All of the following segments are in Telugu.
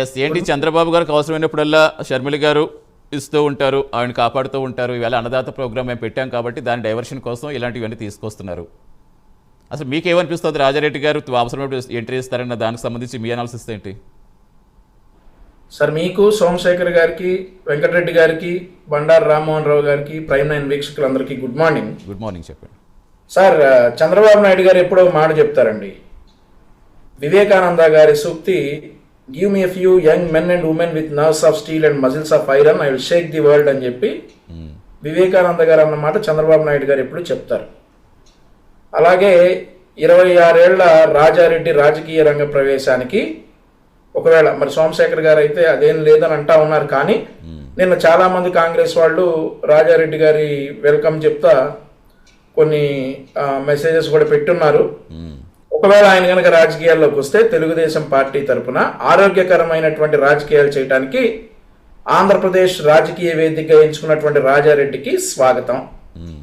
ఎస్ ఏంటి చంద్రబాబు గారికి అవసరమైనప్పుడల్లా షర్మిల గారు ఇస్తూ ఉంటారు ఆయన కాపాడుతూ ఉంటారు. ఇవాళ అన్నదాత ప్రోగ్రామ్ మేము పెట్టాం కాబట్టి దాని డైవర్షన్ కోసం ఇలాంటివన్నీ తీసుకొస్తున్నారు. అసలు మీకేమనిపిస్తుంది రాజారెడ్డి గారు అవసరమైనప్పుడు ఎంట్రీ ఇస్తారన్న దానికి సంబంధించి మీ అనాలిసిస్ ఏంటి? సార్ మీకు సోమశేఖర్ గారికి వెంకటరెడ్డి గారికి బండారు రామ్మోహన్ రావు గారికి ప్రైమ్ నైన్ వీక్షకులందరికీ గుడ్ మార్నింగ్. గుడ్ మార్నింగ్ చెప్పండి. సార్ చంద్రబాబు నాయుడు గారు ఎప్పుడో మాట చెప్తారండి. వివేకానంద గారి సూక్తి give me few young men and women with nerves of steel and muscles of iron I will shake the world అని చెప్పి మ్మ్. వివేకానంద గారు అన్నమాట చంద్రబాబు నాయుడు గారు ఎప్పుడు చెప్తారు అలాగే ఇరవై ఆరేళ్ళ రాజారెడ్డి రాజకీయ రంగ ప్రవేశానికి ఒకవేళ మరి సోమశేఖర్ గారు అయితే అదేం లేదని అంటా ఉన్నారు కానీ నిన్న చాలా మంది కాంగ్రెస్ వాళ్ళు రాజారెడ్డి గారి వెల్కమ్ చెప్తా కొన్ని మెసేజెస్ కూడా పెట్టున్నారు మ్మ్. ఒకవేళ ఆయన కనుక రాజకీయాల్లోకి వస్తే తెలుగుదేశం పార్టీ తరపున ఆరోగ్యకరమైనటువంటి రాజకీయాలు చేయడానికి ఆంధ్రప్రదేశ్ రాజకీయ వేదికగా ఎంచుకున్నటువంటి రాజారెడ్డికి స్వాగతం.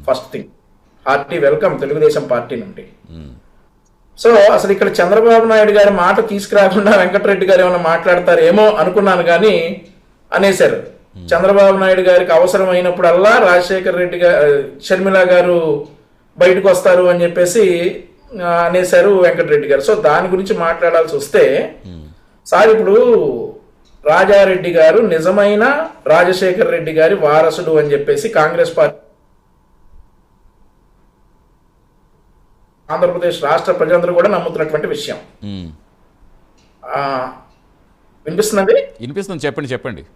First thing. Hearty welcome Telugu Desam party నుండి. సో అసలు ఇక్కడ చంద్రబాబు నాయుడు గారి మాట తీసుకురాకుండా వెంకటరెడ్డి గారు ఏమైనా మాట్లాడతారేమో అనుకున్నాను కానీ అనేశారు. చంద్రబాబు నాయుడు గారికి అవసరమైనప్పుడల్లా రాజశేఖర్ రెడ్డి గారు షర్మిల గారు బయటకు వస్తారు అని చెప్పేసి అనేశారు వెంకటరెడ్డి గారు. సో దాని గురించి మాట్లాడాల్సి వస్తే సార్ ఇప్పుడు రాజారెడ్డి గారు నిజమైన రాజశేఖర్ రెడ్డి గారి వారసుడు అని చెప్పేసి కాంగ్రెస్ పార్టీ ఆంధ్రప్రదేశ్ రాష్ట్ర ప్రజలందరూ కూడా నమ్ముతున్నటువంటి విషయం. వినిపిస్తున్నది వినిపిస్తుంది. చెప్పండి చెప్పండి.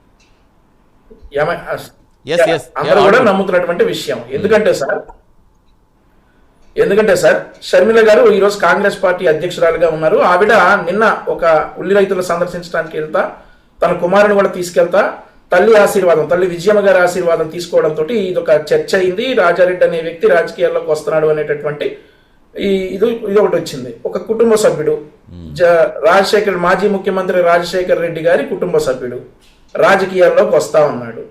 ఏమై- Yes, yes. అందరూ కూడా. నమ్ముతున్నటువంటి విషయం. ఎందుకంటే సార్ ఎందుకంటే సార్ షర్మిల గారు ఈరోజు కాంగ్రెస్ పార్టీ అధ్యక్షురాలుగా ఉన్నారు. ఆవిడ నిన్న ఒక ఉల్లి రైతులు సందర్శించడానికి వెళ్తా తన కుమారుని కూడా తీసుకెళ్తా తల్లి ఆశీర్వాదం తల్లి విజయమ్మ గారి ఆశీర్వాదం తీసుకోవడంతో ఇది ఒక చర్చ అయింది. రాజారెడ్డి అనే వ్యక్తి రాజకీయాల్లోకి వస్తున్నాడు అనేటటువంటి ఈ ఇది ఇది ఒకటి వచ్చింది. ఒక కుటుంబ సభ్యుడు రాజశేఖర్ మాజీ ముఖ్యమంత్రి రాజశేఖర్ రెడ్డి గారి కుటుంబ సభ్యుడు రాజకీయాల్లోకి వస్తా ఉన్నాడు.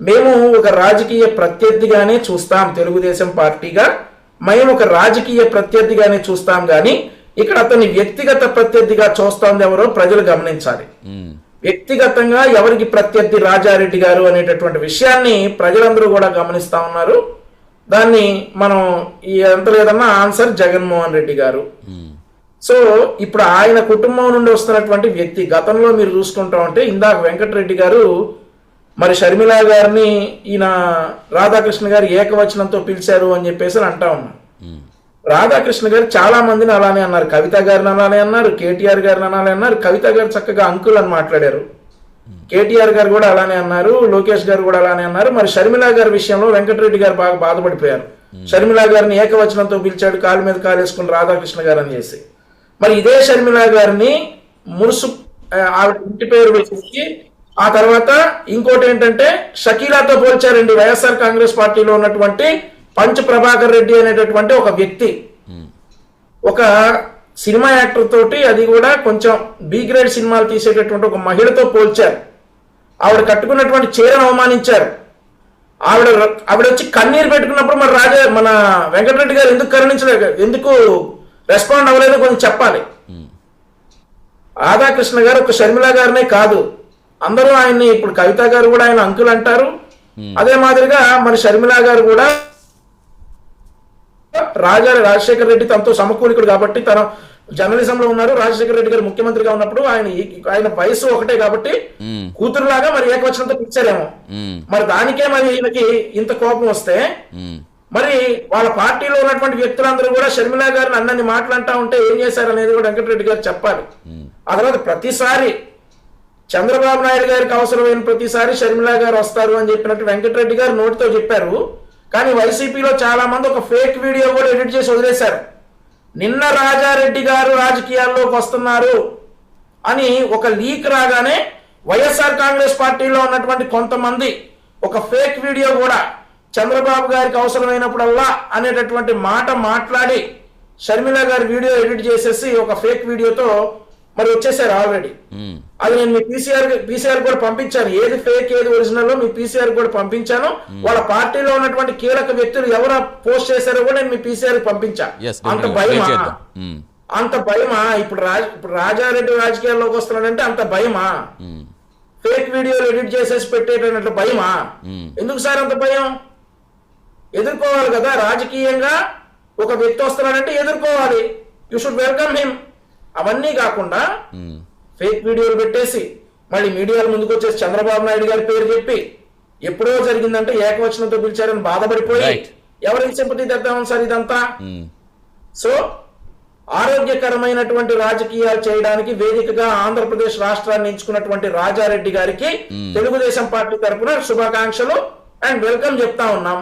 మేము ఒక రాజకీయ ప్రత్యర్థిగానే చూస్తాం తెలుగుదేశం పార్టీగా. మేము ఒక రాజకీయ ప్రత్యర్థిగానే చూస్తాం కానీ ఇక్కడ అతని వ్యక్తిగత ప్రత్యర్థిగా చూస్తోంది ఎవరో ప్రజలు గమనించాలి. వ్యక్తిగతంగా ఎవరికి ప్రత్యర్థి రాజారెడ్డి గారు అనేటటువంటి విషయాన్ని ప్రజలందరూ కూడా గమనిస్తా ఉన్నారు దాన్ని మనం ఈ ఎంత లేదన్నా ఆన్సర్ జగన్మోహన్ రెడ్డి గారు. సో ఇప్పుడు ఆయన కుటుంబం నుండి వస్తున్నటువంటి వ్యక్తి గతంలో మీరు చూసుకుంటా ఉంటే ఇందాక వెంకటరెడ్డి గారు మరి షర్మిల గారిని ఈయన రాధాకృష్ణ గారు ఏకవచనంతో పిలిచారు అని చెప్పేసి అని అంటా ఉన్నారు. రాధాకృష్ణ గారు చాలా మందిని అలానే అన్నారు. కవిత గారిని అలానే అన్నారు. కేటీఆర్ గారిని అలానే అన్నారు. కవిత గారు చక్కగా అంకుల్ అని మాట్లాడారు కేటీఆర్ గారు కూడా అలానే అన్నారు. లోకేష్ గారు కూడా అలానే అన్నారు. మరి షర్మిల గారి విషయంలో వెంకటరెడ్డి గారు బాగా బాధపడిపోయారు. షర్మిల గారిని ఏకవచనంతో పిలిచాడు. కాలు మీద కాలు వేసుకుని రాధాకృష్ణ గారు అని చేసి. మరి ఇదే షర్మిల గారిని మురుసు ఆవిడ ఇంటి పేరు పెట్టి ఆ తర్వాత ఇంకోటి ఏంటంటే షకీలాతో పోల్చారండి వైఎస్ఆర్ కాంగ్రెస్ పార్టీలో ఉన్నటువంటి పంచ్ ప్రభాకర్ రెడ్డి అనేటటువంటి ఒక వ్యక్తి. ఒక సినిమా యాక్టర్ తోటి అది కూడా కొంచెం బి గ్రేడ్ సినిమాలు తీసేటటువంటి ఒక మహిళతో పోల్చారు. ఆవిడ కట్టుకున్నటువంటి చీరను అవమానించారు. ఆవిడ ఆవిడ వచ్చి కన్నీరు పెట్టుకున్నప్పుడు మరి రాజా మన వెంకటరెడ్డి గారు ఎందుకు కరుణించలేదు ఎందుకు రెస్పాండ్ అవ్వలేదో కొంచెం చెప్పాలి. రాధాకృష్ణ గారు ఒక షర్మిల గారినే కాదు. అందరూ ఆయన్ని ఇప్పుడు కవిత గారు కూడా ఆయన అంకుల్ అంటారు అదే మాదిరిగా మరి షర్మిల గారు కూడా రాజా రాజశేఖర రెడ్డి తనతో సమకూలికుడు కాబట్టి తన జర్నలిజంలో ఉన్నారు రాజశేఖర రెడ్డి గారు ముఖ్యమంత్రిగా ఉన్నప్పుడు ఆయన ఆయన వయసు ఒకటే కాబట్టి మ్మ్. కూతురులాగా మరి ఏకవచనంతో పిలిచారేమో మ్మ్. మరి దానికే మరి ఈయనకి ఇంత కోపం వస్తే. మరి వాళ్ళ పార్టీలో ఉన్నటువంటి వ్యక్తులందరూ కూడా షర్మిల గారిని అన్నని మాట్లాడుతూ ఉంటే ఏం చేశారు అనేది కూడా వెంకటరెడ్డి గారు చెప్పాలి ఆ తర్వాత ప్రతిసారి చంద్రబాబు నాయుడు గారికి అవసరమైన ప్రతిసారి షర్మిలా గారు వస్తారు అని చెప్పినట్టు వెంకటరెడ్డి గారు నోటితో చెప్పారు. కానీ వైసీపీలో చాలా మంది ఒక ఫేక్ వీడియో కూడా ఎడిట్ చేసి వదిలేశారు. నిన్న రాజారెడ్డి గారు రాజకీయాల్లోకి వస్తున్నారు అని ఒక లీక్ రాగానే వైఎస్ఆర్ కాంగ్రెస్ పార్టీలో ఉన్నటువంటి కొంతమంది ఒక ఫేక్ వీడియో కూడా చంద్రబాబు గారికి అవసరమైనప్పుడల్లా అనేటటువంటి మాట మాట్లాడి షర్మిల గారి వీడియో ఎడిట్ చేసేసి ఒక ఫేక్ వీడియోతో మరి వచ్చేసారు ఆల్రెడీ. అది నేను మీ పీసీఆర్ పీసీఆర్ కూడా పంపించాను. ఏది ఫేక్ ఏది ఒరిజినల్ మీ పీసీఆర్ కూడా పంపించాను. వాళ్ళ పార్టీలో ఉన్నటువంటి కీలక వ్యక్తులు ఎవరు పోస్ట్ చేశారో కూడా నేను మీ పీసీఆర్ పంపించా అంత. భయం. అంత భయమా? ఇప్పుడు రాజ ఇప్పుడు రాజారెడ్డి రాజకీయాల్లోకి వస్తున్నాడంటే అంత భయమా? ఫేక్ వీడియోలు ఎడిట్ చేసేసి పెట్టేటట్లు భయమా? ఎందుకు సార్ అంత భయం? ఎదుర్కోవాలి కదా. రాజకీయంగా ఒక వ్యక్తి వస్తున్నాడంటే ఎదుర్కోవాలి. యు షుడ్ వెల్కమ్ హిమ్ అవన్నీ కాకుండా ఫేక్ వీడియోలు పెట్టేసి మళ్ళీ మీడియాల ముందుకు వచ్చేసి చంద్రబాబు నాయుడు గారి పేరు చెప్పి ఎప్పుడో జరిగిందంటే ఏకవచనంతో పిలిచారని బాధపడిపోయి. ఎవరికి సింపతి తెద్దాం సార్ ఇదంతా? సో ఆరోగ్యకరమైనటువంటి రాజకీయాలు చేయడానికి వేదికగా ఆంధ్రప్రదేశ్ రాష్ట్రాన్ని ఎంచుకున్నటువంటి రాజారెడ్డి గారికి తెలుగుదేశం పార్టీ తరపున శుభాకాంక్షలు అండ్ వెల్కమ్ చెప్తా ఉన్నాం.